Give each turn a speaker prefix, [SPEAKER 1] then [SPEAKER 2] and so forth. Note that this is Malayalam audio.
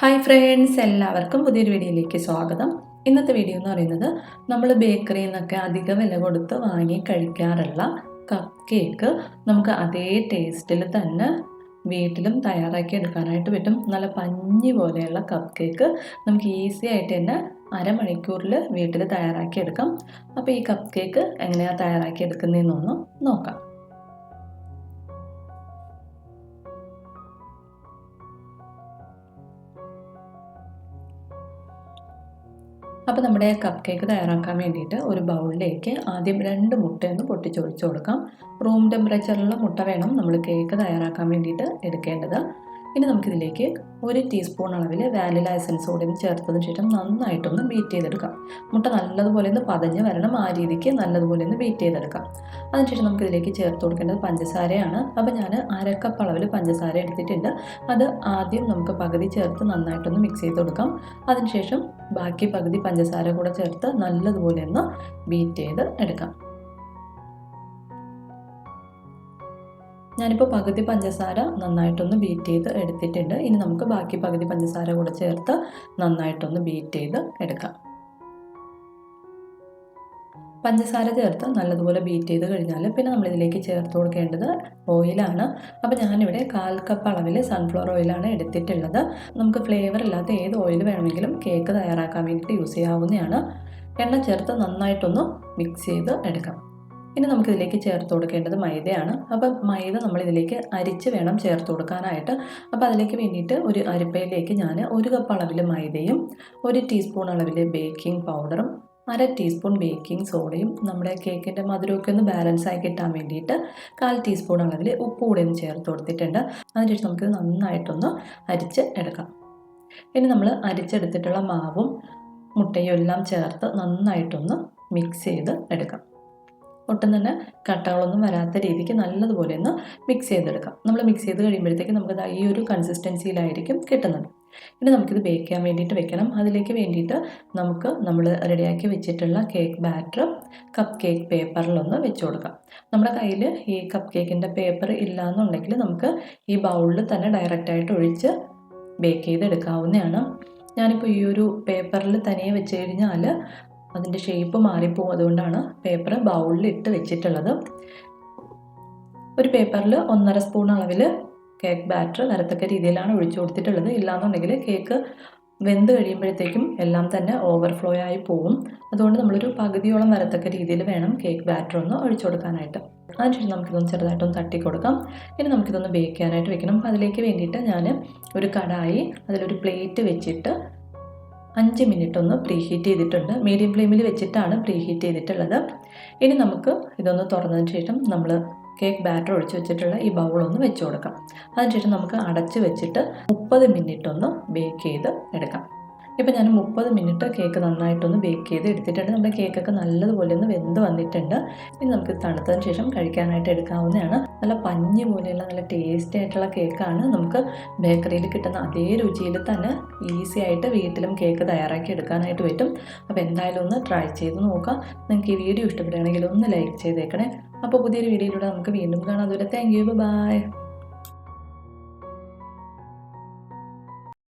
[SPEAKER 1] ഹായ് ഫ്രണ്ട്സ് എല്ലാവർക്കും പുതിയൊരു വീഡിയോയിലേക്ക് സ്വാഗതം. ഇന്നത്തെ വീഡിയോ എന്ന് പറയുന്നത് നമ്മൾ ബേക്കറിയിൽ നിന്നൊക്കെ അധിക വില കൊടുത്ത് വാങ്ങി കഴിക്കാറുള്ള കപ്പ് കേക്ക് നമുക്ക് അതേ ടേസ്റ്റിൽ തന്നെ വീട്ടിലും തയ്യാറാക്കി എടുക്കാനായിട്ട് പറ്റും. നല്ല പഞ്ഞി പോലെയുള്ള കപ്പ് കേക്ക് നമുക്ക് ഈസി ആയിട്ട് തന്നെ അരമണിക്കൂറിൽ വീട്ടിൽ തയ്യാറാക്കി എടുക്കാം. അപ്പോൾ ഈ കപ്പ് കേക്ക് എങ്ങനെയാണ് തയ്യാറാക്കി എടുക്കുന്നതെന്നൊന്ന് നോക്കാം. അപ്പോൾ നമ്മുടെ കപ്പ് കേക്ക് തയ്യാറാക്കാൻ വേണ്ടിയിട്ട് ഒരു ബൗളിലേക്ക് ആദ്യം രണ്ട് മുട്ടയൊന്ന് പൊട്ടിച്ചൊഴിച്ച് കൊടുക്കാം. റൂം ടെമ്പറേച്ചറിലുള്ള മുട്ട വേണം നമ്മൾ കേക്ക് തയ്യാറാക്കാൻ വേണ്ടിയിട്ട് എടുക്കേണ്ടത്. ഇനി നമുക്കിതിലേക്ക് ഒരു ടീസ്പൂൺ അളവിൽ വാനില എസൻസ് കൂടി ചേർത്തതിന് ശേഷം നന്നായിട്ടൊന്ന് ബീറ്റ് ചെയ്തെടുക്കാം. മുട്ട നല്ലതുപോലെ ഒന്ന് പതഞ്ഞ് വരണം. ആ രീതിക്ക് നല്ലതുപോലെ ഒന്ന് ബീറ്റ് ചെയ്തെടുക്കാം. അതിനുശേഷം നമുക്കിതിലേക്ക് ചേർത്ത് കൊടുക്കേണ്ടത് പഞ്ചസാരയാണ്. അപ്പോൾ ഞാൻ അരക്കപ്പ് അളവിൽ പഞ്ചസാര എടുത്തിട്ടുണ്ട്. അത് ആദ്യം നമുക്ക് പകുതി ചേർത്ത് നന്നായിട്ടൊന്ന് മിക്സ് ചെയ്ത് കൊടുക്കാം. അതിനുശേഷം ബാക്കി പകുതി പഞ്ചസാര കൂടെ ചേർത്ത് നല്ലതുപോലെ ഒന്ന് ബീറ്റ് ചെയ്ത് എടുക്കാം. ഞാനിപ്പോൾ പകുതി പഞ്ചസാര നന്നായിട്ടൊന്ന് ബീറ്റ് ചെയ്ത് എടുത്തിട്ടുണ്ട്. ഇനി നമുക്ക് ബാക്കി പകുതി പഞ്ചസാര കൂടെ ചേർത്ത് നന്നായിട്ടൊന്ന് ബീറ്റ് ചെയ്ത് എടുക്കാം. പഞ്ചസാര ചേർത്ത് നല്ലതുപോലെ ബീറ്റ് ചെയ്ത് കഴിഞ്ഞാൽ പിന്നെ നമ്മളിതിലേക്ക് ചേർത്ത് കൊടുക്കേണ്ടത് ഓയിലാണ് അപ്പോൾ ഞാനിവിടെ കാൽ കപ്പ് അളവിൽ സൺഫ്ലവർ ഓയിലാണ് എടുത്തിട്ടുള്ളത്. നമുക്ക് ഫ്ലേവർ ഇല്ലാത്ത ഏത് ഓയിൽ വേണമെങ്കിലും കേക്ക് തയ്യാറാക്കാൻ വേണ്ടിയിട്ട് യൂസ് ചെയ്യാവുന്നതാണ്. എണ്ണ ചേർത്ത് നന്നായിട്ടൊന്ന് മിക്സ് ചെയ്ത് എടുക്കാം. ഇനി നമുക്കിതിലേക്ക് ചേർത്ത് കൊടുക്കേണ്ടത് മൈദയാണ്. അപ്പം മൈദ നമ്മളിതിലേക്ക് അരിച്ച് വേണം ചേർത്ത് കൊടുക്കാനായിട്ട്. അപ്പോൾ അതിലേക്ക് വേണ്ടിയിട്ട് ഒരു അരിപ്പയിലേക്ക് ഞാൻ ഒരു കപ്പ് അളവിൽ മൈദയും ഒരു ടീസ്പൂൺ അളവിൽ ബേക്കിംഗ് പൗഡറും അര ടീസ്പൂൺ ബേക്കിംഗ് സോഡയും നമ്മുടെ കേക്കിന്റെ മധുരമൊക്കെ ഒന്ന് ബാലൻസ് ആയി കിട്ടാൻ വേണ്ടിയിട്ട് കാൽ ടീസ്പൂൺ അളവിൽ ഉപ്പ് കൂടി ഒന്ന് ചേർത്ത് കൊടുത്തിട്ടുണ്ട്. അതിനുശേഷം നമുക്ക് നന്നായിട്ടൊന്ന് അരിച്ച് എടുക്കാം. ഇനി നമ്മൾ അരിച്ചെടുത്തിട്ടുള്ള മാവും മുട്ടയും എല്ലാം ചേർത്ത് നന്നായിട്ടൊന്ന് മിക്സ് ചെയ്ത് എടുക്കാം. ഒട്ടും തന്നെ കട്ടകളൊന്നും വരാത്ത രീതിക്ക് നല്ലതുപോലെ ഒന്ന് മിക്സ് ചെയ്തെടുക്കാം. നമ്മൾ മിക്സ് ചെയ്ത് കഴിയുമ്പോഴത്തേക്ക് നമുക്കത് ഈ ഒരു കൺസിസ്റ്റൻസിയിലായിരിക്കും കിട്ടുന്നത്. ഇനി നമുക്കിത് ബേക്ക് ചെയ്യാൻ വേണ്ടിയിട്ട് വെക്കണം. അതിലേക്ക് വേണ്ടിയിട്ട് നമുക്ക് നമ്മൾ റെഡിയാക്കി വെച്ചിട്ടുള്ള കേക്ക് ബാറ്റർ കപ്പ് കേക്ക് പേപ്പറിലൊന്ന് വെച്ച് കൊടുക്കാം. നമ്മുടെ കയ്യിൽ ഈ കപ്പ് കേക്കിന്റെ പേപ്പർ ഇല്ലയെന്നുണ്ടെങ്കിൽ നമുക്ക് ഈ ബൗളിൽ തന്നെ ഡയറക്റ്റായിട്ട് ഒഴിച്ച് ബേക്ക് ചെയ്തെടുക്കാവുന്നതാണ്. ഞാനിപ്പോൾ ഈ ഒരു പേപ്പറിൽ തനിയെ വെച്ച് കഴിഞ്ഞാൽ അതിന്റെ ഷേപ്പ് മാറിപ്പോകും അതുകൊണ്ടാണ് പേപ്പർ ബൗളിൽ ഇട്ട് വെച്ചിട്ടുള്ളത്. ഒരു പേപ്പറിൽ ഒന്നര സ്പൂൺ അളവിൽ കേക്ക് ബാറ്റർ വരത്തക്ക രീതിയിലാണ് ഒഴിച്ചു കൊടുത്തിട്ടുള്ളത്. ഇല്ലാന്നുണ്ടെങ്കിൽ കേക്ക് വെന്ത് കഴിയുമ്പോഴത്തേക്കും എല്ലാം തന്നെ ഓവർഫ്ലോ ആയി പോകും അതുകൊണ്ട് നമ്മളൊരു പകുതിയോളം വരത്തക്ക രീതിയിൽ വേണം കേക്ക് ബാറ്റർ ഒന്ന് ഒഴിച്ചു കൊടുക്കാനായിട്ട്. അതിനുശേഷം നമുക്കിതൊന്ന് ചെറുതായിട്ടൊന്ന് തട്ടി കൊടുക്കാം. ഇനി നമുക്കിതൊന്ന് ബേക്ക് ചെയ്യാനായിട്ട് വെക്കണം. അപ്പോൾ അതിലേക്ക് വേണ്ടിയിട്ട് ഞാൻ ഒരു കടായി അതിലൊരു പ്ലേറ്റ് വെച്ചിട്ട് അഞ്ച് മിനിറ്റ് ഒന്ന് പ്രീ ഹീറ്റ് ചെയ്തിട്ടുണ്ട്. മീഡിയം ഫ്ലെയിമിൽ വെച്ചിട്ടാണ് പ്രീ ഹീറ്റ് ചെയ്തിട്ടുള്ളത്. ഇനി നമുക്ക് ഇതൊന്ന് തുറന്നതിന് ശേഷം നമ്മൾ കേക്ക് ബാറ്റർ ഒഴിച്ച് വെച്ചിട്ടുള്ള ഈ ബൗളൊന്ന് വെച്ച് കൊടുക്കാം. അതിനുശേഷം നമുക്ക് അടച്ച് വെച്ചിട്ട് മുപ്പത് മിനിറ്റ് ഒന്ന് ബേക്ക് ചെയ്ത് എടുക്കാം. ഇപ്പം ഞാൻ മുപ്പത് മിനിറ്റ് കേക്ക് നന്നായിട്ടൊന്ന് ബേക്ക് ചെയ്ത് എടുത്തിട്ടുണ്ട്. നമ്മുടെ കേക്കൊക്കെ നല്ലതുപോലെ ഒന്ന് വെന്ത് വന്നിട്ടുണ്ട്. ഇനി നമുക്ക് തണുത്തതിന് ശേഷം കഴിക്കാനായിട്ട് എടുക്കാവുന്നതാണ്. നല്ല പഞ്ഞി പോലെയുള്ള നല്ല ടേസ്റ്റി ആയിട്ടുള്ള കേക്കാണ്. നമുക്ക് ബേക്കറിയിൽ കിട്ടുന്ന അതേ രുചിയിൽ തന്നെ ഈസി ആയിട്ട് വീട്ടിലും കേക്ക് തയ്യാറാക്കി എടുക്കാനായിട്ട് പറ്റും. അപ്പോൾ എന്തായാലും ഒന്ന് ട്രൈ ചെയ്ത് നോക്കാം. നിങ്ങൾക്ക് ഈ വീഡിയോ ഇഷ്ടപ്പെടുകയാണെങ്കിൽ ഒന്ന് ലൈക്ക് ചെയ്തേക്കണേ. അപ്പോൾ പുതിയൊരു വീഡിയോയിലൂടെ നമുക്ക് വീണ്ടും കാണാം. അതുവരെ താങ്ക് യു. ബൈ.